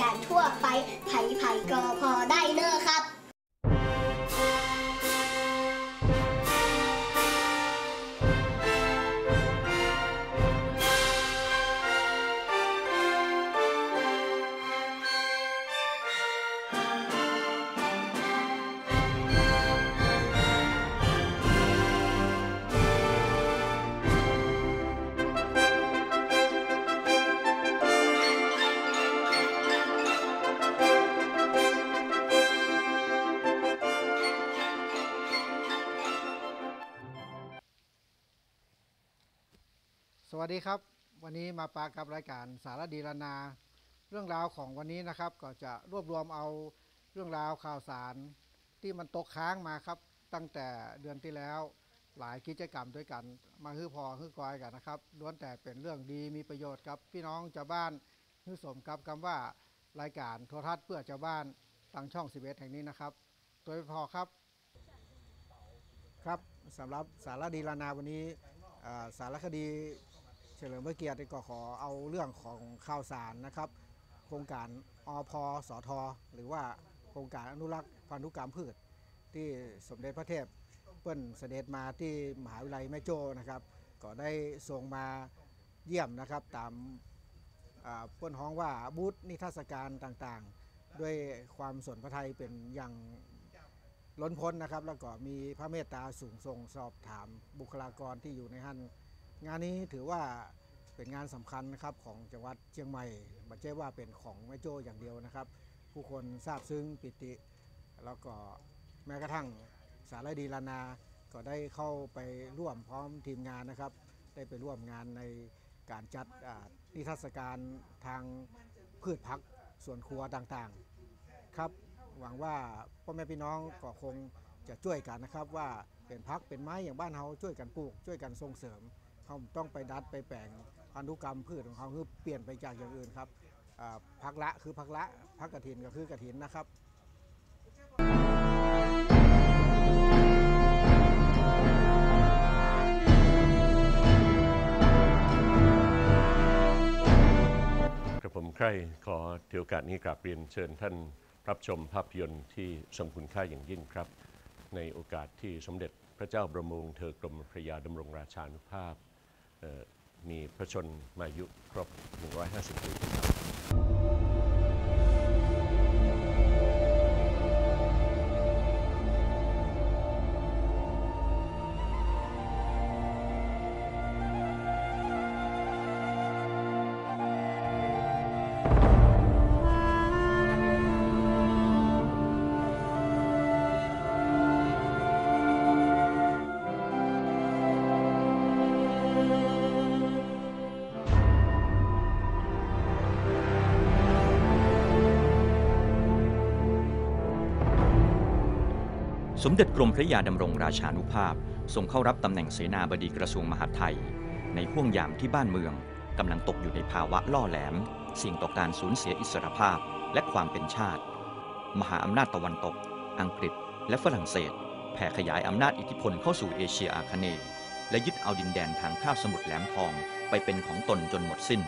การทั่วไปไผ่ไผ่ก็พอได้เนอ วันนี้มาปากับรายการสารดีลนา เรื่องราวของวันนี้นะครับ ก็จะรวบรวมเอาเรื่องราวข่าวสารที่มันตกค้างมาครับ ตั้งแต่เดือนที่แล้วหลายกิจกรรมด้วยกัน มาฮื้อพอฮื้อกอยกันนะครับล้วนแต่เป็นเรื่องดีมีประโยชน์ครับพี่น้องชาวบ้านฮื้อสมกับคำว่ารายการโทรทัศน์เพื่อชาวบ้านทางช่อง11แห่งนี้นะครับโดยพอครับครับสำหรับสารดีลานาวันนี้สารคดี เฉลิมพระเกียรติก็ขอเอาเรื่องของข่าวสารนะครับ โครงการอพสทหรือว่าโครงการอนุรักษ์พันธุกรรมพืช ที่สมเด็จพระเทพเปิ้นเสด็จมาที่มหาวิทยาลัยแม่โจ้นะครับ ก็ได้ส่งมาเยี่ยมนะครับตามเปิ้นฮ้องว่าบูธนิทรรศการต่างๆ ด้วยความสนพระไทยเป็นอย่างล้นพ้นนะครับ แล้วก็มีพระเมตตาสูงส่งสอบถามบุคลากรที่อยู่ในหัน งานนี้ถือว่าเป็นงานสำคัญนะครับของจังหวัดเชียงใหม่ไม่ใช่ว่าเป็นของแม่โจ้อย่างเดียวนะครับ ผู้คนทราบซึ้งปิติ แล้วก็แม้กระทั่งสารดีลานา ก็ได้เข้าไปร่วมพร้อมทีมงานนะครับ ได้ไปร่วมงานในการจัดนิทรรศการทางพืชพักสวนครัวต่างๆ ครับหวังว่าพ่อแม่พี่น้องก็คงจะช่วยกันนะครับว่าเป็นพักเป็นไม้อย่างบ้านเราช่วยกันปลูก ช่วยกันส่งเสริม เขาต้องไปดัดไปแปลงพันธุกรรมพืชของเขาคือเปลี่ยนไปจากอย่างอื่นครับพักละคือพักละพักกระถินก็คือกระถินนะครับกระผมใคร่ขอถือโอกาสนี้กราบเรียนเชิญท่านรับชมภาพยนตร์ที่ทรงคุณค่าอย่างยิ่งครับ ในโอกาสที่สมเด็จพระเจ้าบรมวงศ์เธอกรมพระยาดำรงราชานุภาพ มีพระชนมายุครบ 150 ปีครับ สมเด็จกรมพระยาดำรงราชานุภาพทรงเข้ารับตำแหน่งเสนาบดีกระทรวงมหาดไทย ในห่วงยามที่บ้านเมืองกำลังตกอยู่ในภาวะล่อแหลมเสี่ยงต่อการสูญเสียอิสรภาพและความเป็นชาติ มหาอำนาจตะวันตก อังกฤษ และฝรั่งเศส แผ่ขยายอำนาจอิทธิพลเข้าสู่เอเชียอาคเนย์ และยึดเอาดินแดนทางคาบสมุทรแหลมทองไปเป็นของตนจนหมดสิ้น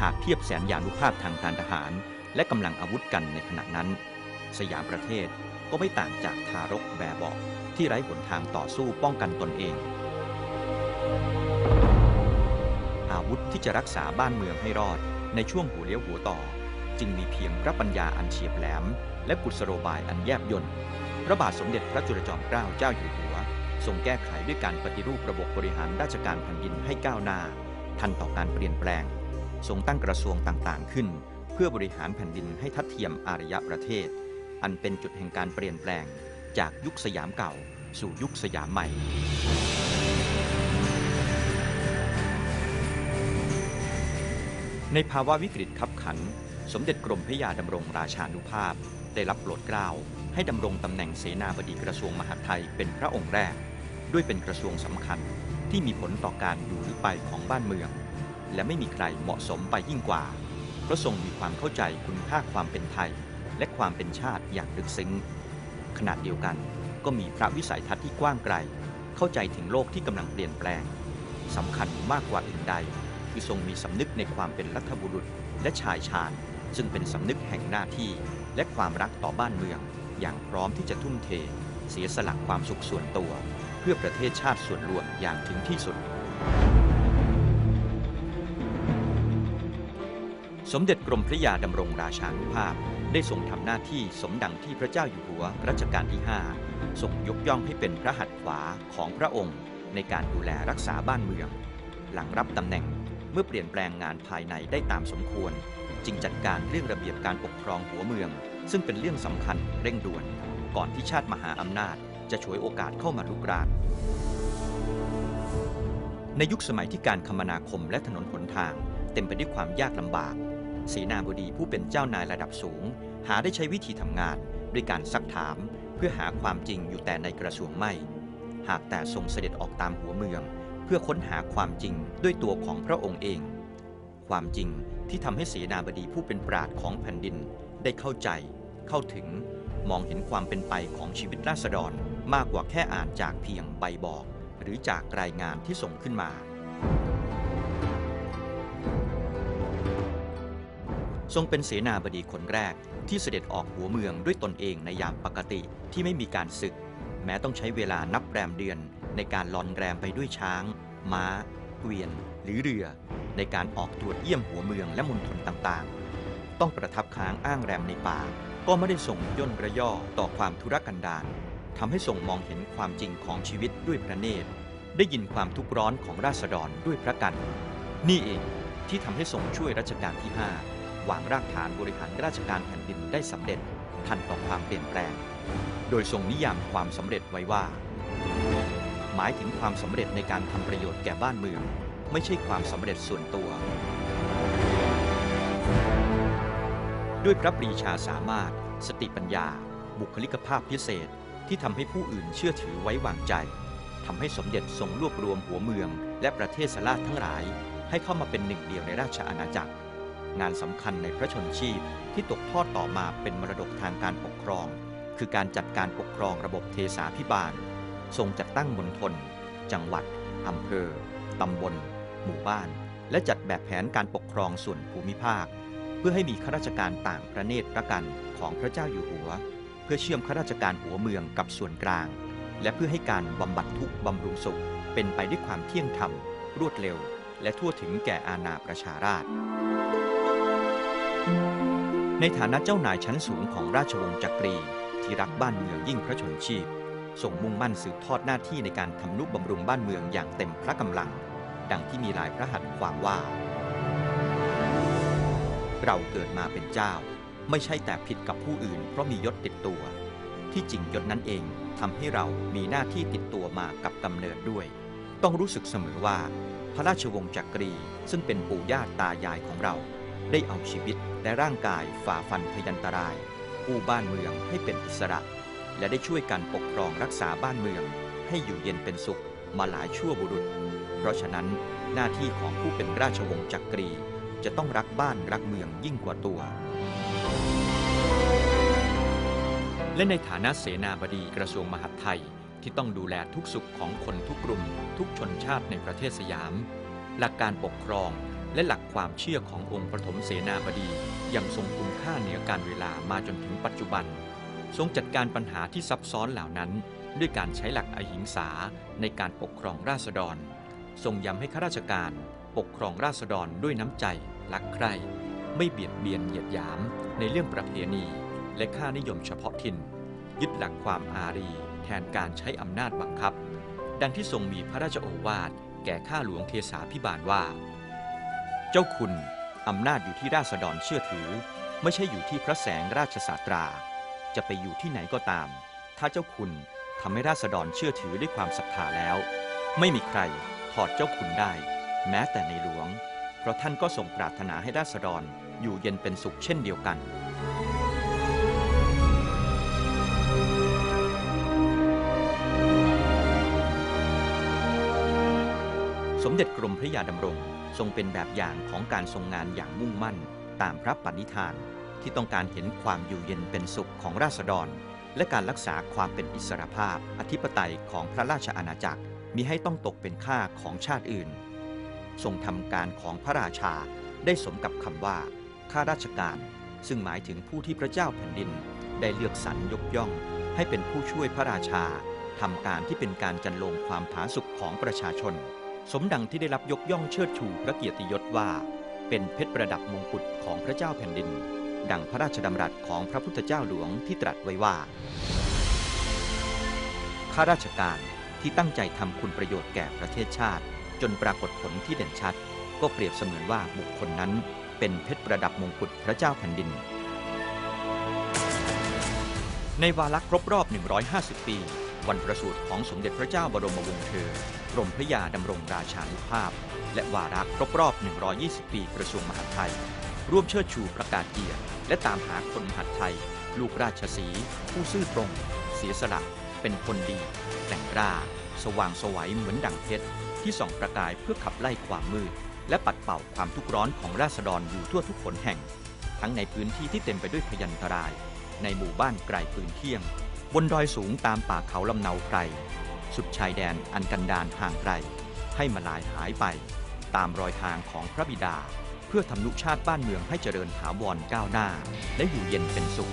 หากเทียบแสนยานุภาพทางการทหาร และกำลังอาวุธกันในขณะนั้น สยามประเทศก็ไม่ต่างจากทารกแบบาะที่ไร้หนทางต่อสู้ป้องกันตนเอง อาวุธที่จะรักษาบ้านเมืองให้รอดในช่วงหัวเลี้ยวหัวต่อ จึงมีเพียงพระปัญญาอันเฉียบแหลม และกุศโลบายอันแยบยลพระบาทสมเด็จพระจุลจอมเกล้าเจ้าอยู่หัว ทรงแก้ไขด้วยการปฏิรูประบบบริหารราชการแผ่นดินให้ก้าวหน้า ทันต่อการเปลี่ยนแปลง ทรงตั้งกระทรวงต่างๆ ขึ้น เพื่อบริหารแผ่นดินให้ทัดเทียมอารยประเทศ อันเป็นจุดแห่งการเปลี่ยนแปลง จากยุคสยามเก่า สู่ยุคสยามใหม่ในภาวะวิกฤตขับขัน สมเด็จกรมพระยาดำรงราชานุภาพ ได้รับโปรดเกล้าให้ดำรงตำแหน่งเสนาบดีกระทรวงมหาดไทยเป็นพระองค์แรก ด้วยเป็นกระทรวงสำคัญที่มีผลต่อการอยู่หรือไปของบ้านเมือง และไม่มีใครเหมาะสมไปยิ่งกว่า เพราะทรงมีความเข้าใจคุณค่าความเป็นไทย และความเป็นชาติอย่างลึกซึ้งขณะเดียวกันก็มีพระวิสัยทัศน์ที่กว้างไกล เข้าใจถึงโลกที่กำลังเปลี่ยนแปลงสำคัญมากกว่าอื่นใด คือทรงมีสำนึกในความเป็นรัฐบุรุษและชายชาญซึ่งเป็นสำนึกแห่งหน้าที่ และความรักต่อบ้านเมือง อย่างพร้อมที่จะทุ่มเท เสียสละความสุขส่วนตัว พื่อประเทศชาติส่วนรวมอย่างถึงที่สุด สมเด็จกรมพระยาดำรงราชานุภาพ ได้ทรงทำหน้าที่สมดังที่พระเจ้าอยู่หัวรัชกาลที่ 5 ทรงยกย่องให้เป็นพระหัตถ์ขวาของพระองค์ ในการดูแลรักษาบ้านเมือง หลังรับตำแหน่งเมื่อเปลี่ยนแปลงงานภายในได้ตามสมควร จึงจัดการเรื่องระเบียบการปกครองหัวเมือง ซึ่งเป็นเรื่องสำคัญเร่งด่วน ก่อนที่ชาติมหาอำนาจ จะฉวยโอกาสเข้ามาลุกราน ในยุคสมัยที่การคมนาคมและถนนหนทาง เต็มไปด้วยความยากลำบากเสนาบดีผู้เป็นเจ้านายระดับสูง หาได้ใช้วิธีทำงานด้วยการซักถาม เพื่อหาความจริงอยู่แต่ในกระทรวงไม่ หากแต่ทรงเสด็จออกตามหัวเมือง เพื่อค้นหาความจริงด้วยตัวของพระองค์เอง ความจริงที่ทำให้เสนาบดีผู้เป็นปราดของแผ่นดิน ได้เข้าใจ เข้าถึง มองเห็นความเป็นไปของชีวิตราษฎร มากกว่าแค่อ่านจากเพียงใบบอก หรือจากรายงานที่ส่งขึ้นมา ทรงเป็นเสนาบดีคนแรกที่เสด็จออกหัวเมืองด้วยตนเองในยามปกติที่ไม่มีการศึก แม้ต้องใช้เวลานับแรมเดือนในการลอนแรมไปด้วยช้าง ม้า เกวียน หรือเรือ ในการออกตรวจเยี่ยมหัวเมืองและมณฑลต่างๆ ต้องประทับค้างอ้างแรมในป่า ก็ไม่ได้ส่งย่นระย่อต่อความธุรกันดาร ทำให้ส่งมองเห็นความจริงของชีวิตด้วยพระเนตร ได้ยินความทุกข์ร้อนของราษฎรด้วยพระกัน นี่เองที่ทำให้ทรงช่วยรัชกาลที่ 5 วางรากฐานบริหารราชการแผ่นดินได้สำเร็จทันต่อความเปลี่ยนแปลง โดยทรงนิยามความสำเร็จไว้ว่า หมายถึงความสำเร็จในการทำประโยชน์แก่บ้านเมือง ไม่ใช่ความสำเร็จส่วนตัว ด้วยพระปรีชาสามารถ สติปัญญา บุคลิกภาพพิเศษ ที่ทำให้ผู้อื่นเชื่อถือไว้วางใจทำให้สมเด็จทรงรวบรวมหัวเมือง และประเทศสลาดทั้งหลาย ให้เข้ามาเป็นหนึ่งเดียวในราชอาณาจักร งานสำคัญในพระชนชีพที่ตกทอดต่อมาเป็นมรดกทางการปกครอง คือการจัดการปกครองระบบเทสาพิบาล ทรงจัดตั้งมณฑลจังหวัดอำเภอตำบล หมู่บ้าน และจัดแบบแผนการปกครองส่วนภูมิภาค เพื่อให้มีข้าราชการต่างประเนตระกันของพระเจ้าอยู่หัว เพื่อเชื่อมข้าราชการหัวเมืองกับส่วนกลาง และเพื่อให้การบำบัดทุกข์บำรุงสุข เป็นไปด้วยความเที่ยงธรรม รวดเร็ว และทั่วถึงแก่อาณาประชาราษฎร์ในฐานะเจ้านายชั้นสูงของราชวงศ์จักรี ที่รักบ้านเมืองยิ่งพระชนชีพส่งมุ่งมั่นสืบทอดหน้าที่ในการทำนุบำรุงบ้านเมืองอย่างเต็มพระกำลัง ดังที่มีหลายพระหัตถ์ความว่า เราเกิดมาเป็นเจ้า ไม่ใช่แต่ผิดกับผู้อื่น เพราะมียศติดตัว ที่จริงยศนั้นเองทำให้เรามีหน้าที่ติดตัวมากับกำเนิดด้วย ต้องรู้สึกเสมอว่า พระราชวงศ์จักรีซึ่งเป็นปู่ย่าตายายของเรา ได้เอาชีวิตและร่างกายฝ่าฟันพยันตรายกู้บ้านเมืองให้เป็นอิสระ และได้ช่วยกันปกครองรักษาบ้านเมือง ให้อยู่เย็นเป็นสุขมาหลายชั่วบุรุษ เพราะฉะนั้นหน้าที่ของผู้เป็นราชวงศ์จักรี จะต้องรักบ้านรักเมืองยิ่งกว่าตัว และในฐานะเสนาบดีกระทรวงมหาดไทยที่ต้องดูแลทุกสุขของคนทุกกลุ่ม ทุกชนชาติในประเทศสยาม หลักการปกครองและหลักความเชื่อขององค์ประถมเสนาบดียังทรงคุณค่าเหนือการเวลามาจนถึงปัจจุบัน ทรงจัดการปัญหาที่ซับซ้อนเหล่านั้น ด้วยการใช้หลักอหิงสาในการปกครองราษฎร ทรงย้ำให้ข้าราชการ ปกครองราษฎรด้วยน้ำใจรักใคร่ไม่เบียดเบียนเหยียดหยามในเรื่องประเพณี และค่านิยมเฉพาะถิ่น ยึดหลักความอารี แทนการใช้อำนาจบังคับ ดังที่ทรงมีพระราชโอวาทแก่ข้าหลวงเทสาพิบาลว่า เจ้าคุณอำนาจอยู่ที่ราษฎรเชื่อถือ ไม่ใช่อยู่ที่พระแสงราชสาตรา จะไปอยู่ที่ไหนก็ตาม ถ้าเจ้าคุณทำให้ราษฎรเชื่อถือด้วยความศรัทธาแล้ว ไม่มีใครถอดเจ้าคุณได้ แม้แต่ในหลวง เพราะท่านก็ทรงปรารถนาให้ราษฎรอยู่เย็นเป็นสุขเช่นเดียวกัน สมเด็จกรมพระยาดำรง ทรงเป็นแบบอย่างของการทรงงานอย่างมุ่งมั่น ตามพระปณิธาน ที่ต้องการเห็นความอยู่เย็นเป็นสุขของราษฎร และการรักษาความเป็นอิสรภาพ อธิปไตยของพระราชอาณาจักรมิให้ต้องตกเป็นค่าของชาติอื่น ทรงทำการของพระราชาได้สมกับคำว่าข้าราชการ ซึ่งหมายถึงผู้ที่พระเจ้าแผ่นดิน ได้เลือกสรรยกย่อง ให้เป็นผู้ช่วยพระราชาทำการที่เป็นการจันลงความผาสุกของประชาชน สมดังที่ได้รับยกย่องเชิดชูพระเกียรติยศว่า เป็นเพชรประดับมงกุฎของพระเจ้าแผ่นดิน ดังพระราชดำรัสของพระพุทธเจ้าหลวงที่ตรัสไว้ว่าข้าราชการที่ตั้งใจทำคุณประโยชน์แก่ประเทศชาติ จนปรากฏผลที่เด่นชัด ก็เปรียบเสมือนว่าบุคคลนั้น เป็นเพชรประดับมงกุฎพระเจ้าแผ่นดิน ในวาระครบรอบ 150 ปี วันประสูติของสมเด็จพระเจ้าบรมวงศ์เธอกรมพระยาดำรงราชานุภาพ และวาระครบรอบ 120 ปีกระทรวงมหาดไทย ร่วมเชิดชูประกาศเกียรติและตามหาคนมหาดไทย ลูกราชสีห์ผู้ซื่อตรง เสียสละ เป็นคนดี แต่งกล้า สว่างสวัยเหมือนดังเพชรที่ส่องประกายเพื่อขับไล่ความมืด และปัดเป่าความทุกข์ร้อนของราษฎรอยู่ทั่วทุกขนแห่ง ทั้งในพื้นที่ที่เต็มไปด้วยพยันตราย ในหมู่บ้านไกลปืนเที่ยง นดอยสูงตามป่าเขาลำเนาไกล สุดชายแดนอันกันดานห่างไกล ให้มาลายหายไป ตามรอยทางของพระบิดา เพื่อทำนุชาติบ้านเมืองให้เจริญถาวรก้าวหน้า และอยู่เย็นเป็นสุข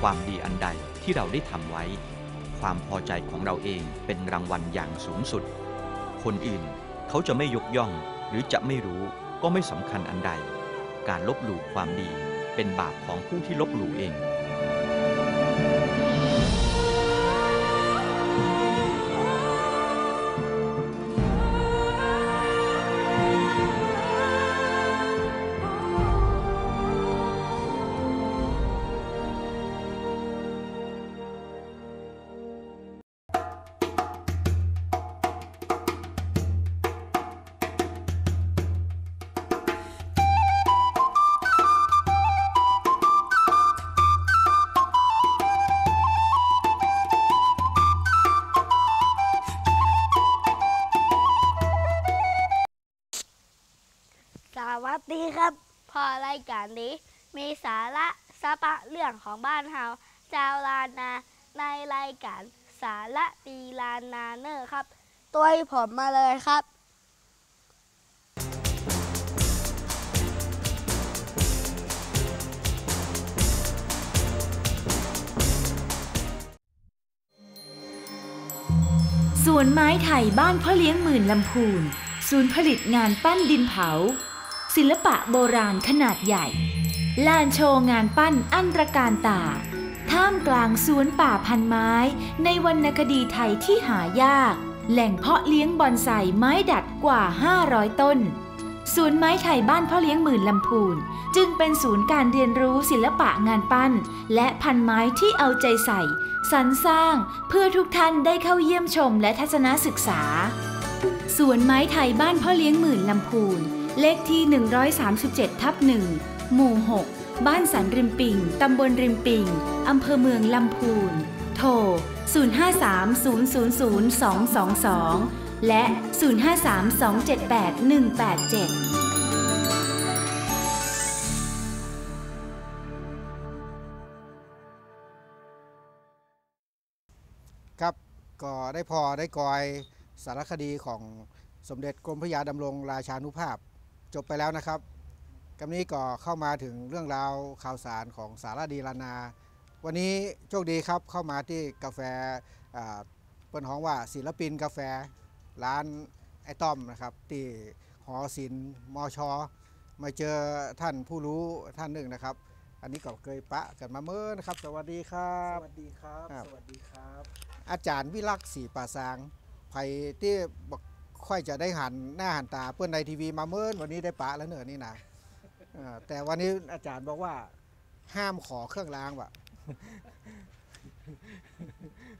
ความดีอันใดที่เราได้ทำไว้ ความพอใจของเราเองเป็นรางวัลอย่างสูงสุด คนอื่นเขาจะไม่ยกย่องหรือจะไม่รู้ก็ไม่สำคัญอันใด การลบหลู่ความดี เป็นบาปของผู้ที่ลบหลู่เองายการนี้ มีสาระสาระเรื่องของบ้านเฮาชาวลานาในรายการสาระดีลานนาเนอร์ครับ ตัวผมมาเลยครับสวนไม้ไทยบ้านพ่อเลี้ยงหมื่นลำพูน ศูนย์ผลิตงานปั้นดินเผา ศิลปะโบราณขนาดใหญ่ ลานโชว์งานปั้นอันตรการตา ท่ามกลางสวนป่าพันไม้ ในวรรณคดีไทยที่หายาก แหล่งเพาะเลี้ยงบอนไซไม้ดัดกว่า 500 ต้นศูนย์ไม้ไทยบ้านพ่อเลี้ยงหมื่นลำพูน จึงเป็นศูนย์การเรียนรู้ศิลปะงานปั้น และพันไม้ที่เอาใจใส่สรรสร้างเพื่อทุกท่านได้เข้าเยี่ยมชมและทัศนศึกษาสวนไม้ไทยบ้านพ่อเลี้ยงหมื่นลำพูน เลขที่ 137 ทับ1หมู่ 6 บ้านสันริมปิง ตำบลริมปิง อำเภอเมืองลำพูน โทร 053-000-222 และ 053-278-187ครับก็ได้พอได้กอยสารคดีของสมเด็จกรมพระยาดำรงราชานุภาพ จบไปแล้วนะครับกับนี้ก็เข้ามาถึงเรื่องราวข่าวสารของสารดีลานา วันนี้โชคดีครับเข้ามาที่กาแฟอ่าเปิ้นฮ้องว่าศิลปินกาแฟร้านไอ้ต้อมนะครับที่หอศิลป์มชมาเจอท่านผู้รู้ท่านหนึ่งนะครับ อันนี้ก็เคยปะกันมาเมื่อนะครับ สวัสดีครับ สวัสดีครับครับสวัสดีครับ อาจารย์วิลักษ์ศรีป่าซางไผที่บอก ค่อยจะได้หันหน้าหันตาเพื่อนในทีวีมาเมื่อวันนี้ได้ปะแล้วเนอะนี่นะแต่วันนี้อาจารย์บอกว่า ห้ามขอเครื่องรางว่ะ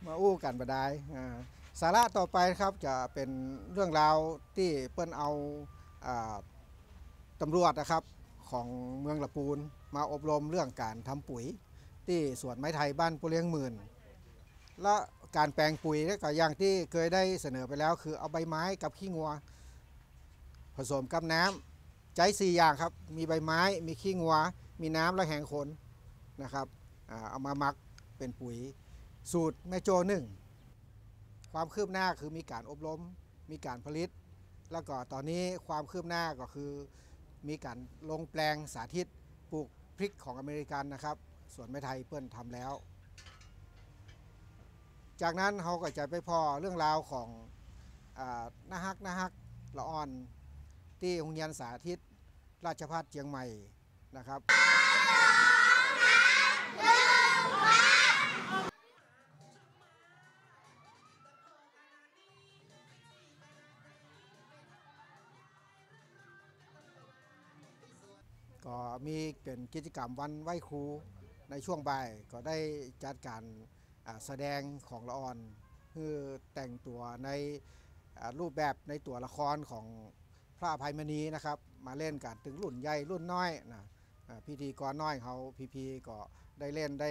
มาอู้กันบได้อ่าสาระต่อไปครับจะเป็นเรื่องราวที่เปิ้นเอาตำรวจนะครับของเมืองละปูน มาอบรมเรื่องการทำปุ๋ย ที่สวนไม้ไทยบ้านปุเลี้ยงหมื่น และการแปลงปุ๋ยเนี่ยก็อย่างที่เคยได้เสนอไปแล้ว คือเอาใบไม้กับขี้งัว ผสมกับน้ำใจสี่อย่างครับ มีใบไม้ มีขี้งัว มีน้ำและแหงคนนะครับเอามามักเป็นปุ๋ย สูตรแม่โจหนึ่งความคืบหน้าคือมีการอบรม มีการผลิต แล้วก็ตอนนี้ความคืบหน้าก็คือ มีการลงแปลงสาธิตปลูกพริกของอเมริกันนะครับ ส่วนไม่ไทยเปิ้นทำแล้ว จากนั้นเขาก็จะไปพอเรื่องราวของอนาฮักนาฮักละอ่อนที่โรงเรียนสาธิต ราชภัฏเชียงใหม่นะครับก็มีเป็นกิจกรรมวันไหว้ครูในช่วงบ่ายก็ได้จัดการ แสดงของละอ่อนคือแต่งตัวในรูปแบบในตัวละครของพระภัยมณีนะครับมาเล่นกันถึงรุ่นใหญ่รุ่นน้อยนะพิธีกรน้อยเขาพีพีก็ได้เล่นได้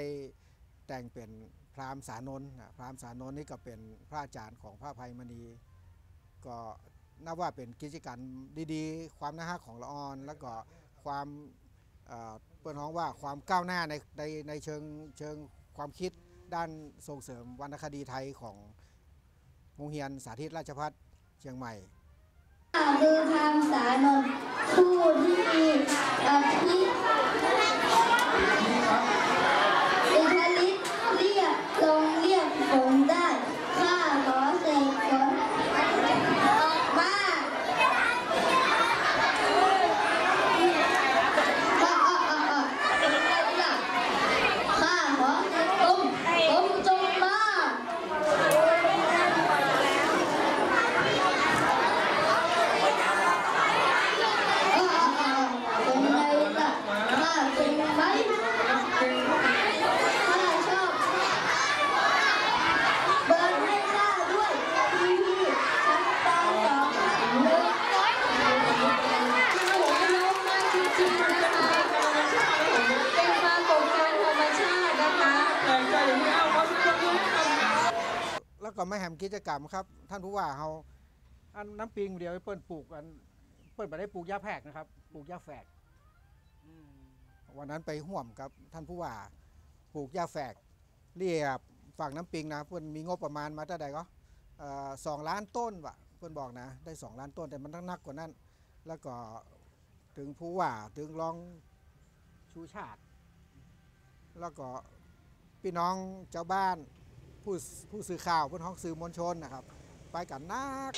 แต่งเป็นพราหมณ์สานนท์นพราหมณ์สานนท์นี่ก็เป็นพระอาจารย์ของพระภัยมณี ก็นับว่าเป็นกิจกรรดีๆ ความน่าฮักของละออน แล้วก็ความเอ่อเปิดห้องว่าความก้าวหน้าในในในเชิงเชิงความคิด ด้านส่งเสริมวรรณคดีไทยของโรงเรียนสาธิตราชพัฒเชียงใหม่คือคำสานนผู้ที่มีอภิอิทธิฤทธิ์เรียกลงเรียกฝนได้ ข้าขอเสกฝนออกมาอะอะอะอะอะไรล่ะข้าขอเสกลมลมจงมา เป็นไงล่ะข้าเป็นไหมข้าชอบเบิร์นให้ข้าด้วยพี่พี่ฉันตาสองเลยโอ้โหน้องมากจริงๆนะคะ เป็นปรากฏการณ์ธรรมชาตินะคะ แล้ว ก็ไม่แหมกิจกรรมครับ ท่านผู้ว่าเขาอันน้ำปิงเดียวเปิ้นปลูกอันเปิ้นไปได้ปลูกยาแพรกนะครับปลูกยาแฝกวันนั้นไปห่วมกับท่านผู้ว่าปลูกยาแฝกเรียบฝั่งน้ำปิงนะเปิ้นมีงบประมาณมาเท่าใดก็เอ่อสองล้านต้นวะเปิ้นบอกนะ ได้สองล้านต้นแต่มันต้องนักกว่านั้น แล้วก็ถึงผู้ว่าถึงรองชูชาติ แล้วก็พี่น้องเจ้าบ้าน ผู้ผู้สื่อข่าวบนห้องสื่อมวลชนนะครับ ไปกันนัก